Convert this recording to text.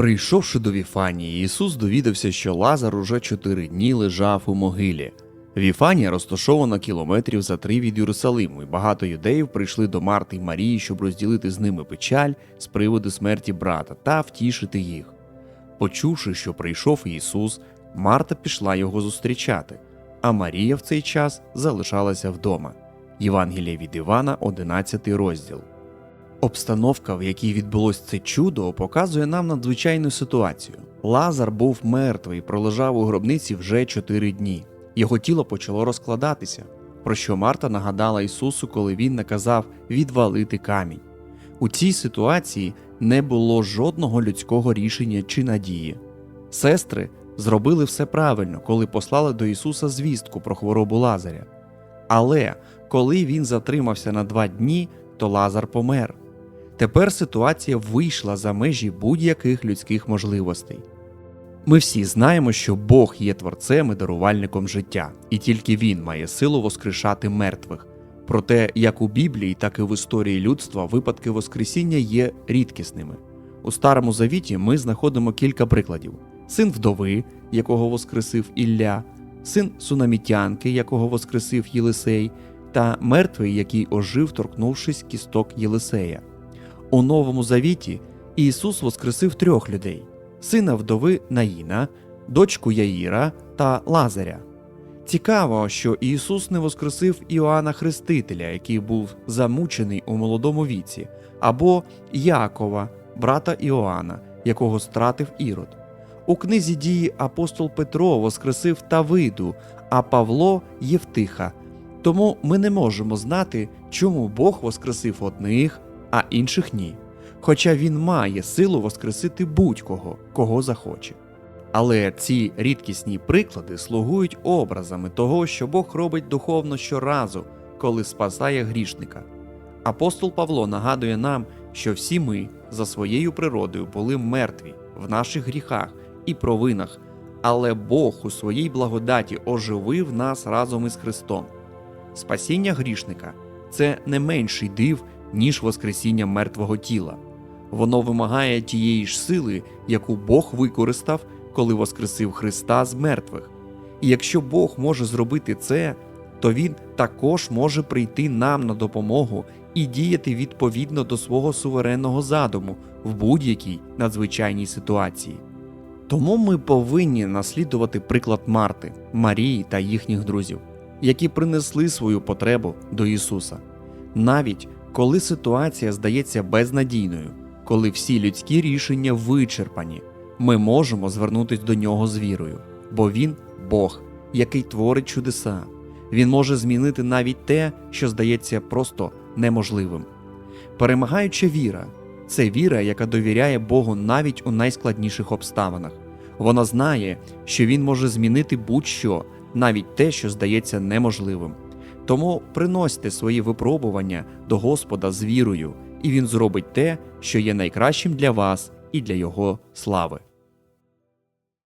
Прийшовши до Віфанії, Ісус довідався, що Лазар уже чотири дні лежав у могилі. Віфанія розташована кілометрів за три від Єрусалиму, і багато юдеїв прийшли до Марти й Марії, щоб розділити з ними печаль з приводу смерті брата та втішити їх. Почувши, що прийшов Ісус, Марта пішла його зустрічати, а Марія в цей час залишалася вдома. Євангелія від Івана, 11 розділ. Обстановка, в якій відбулось це чудо, показує нам надзвичайну ситуацію. Лазар був мертвий, пролежав у гробниці вже чотири дні. Його тіло почало розкладатися, про що Марта нагадала Ісусу, коли він наказав відвалити камінь. У цій ситуації не було жодного людського рішення чи надії. Сестри зробили все правильно, коли послали до Ісуса звістку про хворобу Лазаря. Але коли він затримався на два дні, то Лазар помер. Тепер ситуація вийшла за межі будь-яких людських можливостей. Ми всі знаємо, що Бог є творцем і дарувальником життя, і тільки Він має силу воскрешати мертвих. Проте, як у Біблії, так і в історії людства випадки Воскресіння є рідкісними. У Старому Завіті ми знаходимо кілька прикладів: син вдови, якого воскресив Ілля, син сунамітянки, якого воскресив Єлисей, та мертвий, який ожив, торкнувшись кісток Єлисея. У Новому Завіті Ісус воскресив трьох людей: сина вдови Наїна, дочку Яїра та Лазаря. Цікаво, що Ісус не воскресив Іоанна Хрестителя, який був замучений у молодому віці, або Якова, брата Іоанна, якого стратив Ірод. У книзі дії апостол Петро воскресив Тавиду, а Павло Євтиха. Тому ми не можемо знати, чому Бог воскресив одних, а інших ні. Хоча він має силу воскресити будь-кого, кого захоче. Але ці рідкісні приклади слугують образами того, що Бог робить духовно щоразу, коли спасає грішника. Апостол Павло нагадує нам, що всі ми за своєю природою були мертві в наших гріхах і провинах, але Бог у своїй благодаті оживив нас разом із Христом. Спасіння грішника це не менший див, ніж Воскресіння мертвого тіла. Воно вимагає тієї ж сили, яку Бог використав, коли воскресив Христа з мертвих. І якщо Бог може зробити це, то Він також може прийти нам на допомогу і діяти відповідно до свого суверенного задуму в будь-якій надзвичайній ситуації. Тому ми повинні наслідувати приклад Марти, Марії та їхніх друзів, які принесли свою потребу до Ісуса. Навіть коли ситуація здається безнадійною, коли всі людські рішення вичерпані, ми можемо звернутися до нього з вірою, бо Він Бог, який творить чудеса. Він може змінити навіть те, що здається просто неможливим. Перемагаюча віра це віра, яка довіряє Богу навіть у найскладніших обставинах. Вона знає, що Він може змінити будь-що, навіть те, що здається неможливим. Тому приносьте свої випробування до Господа з вірою, і Він зробить те, що є найкращим для вас і для Його слави.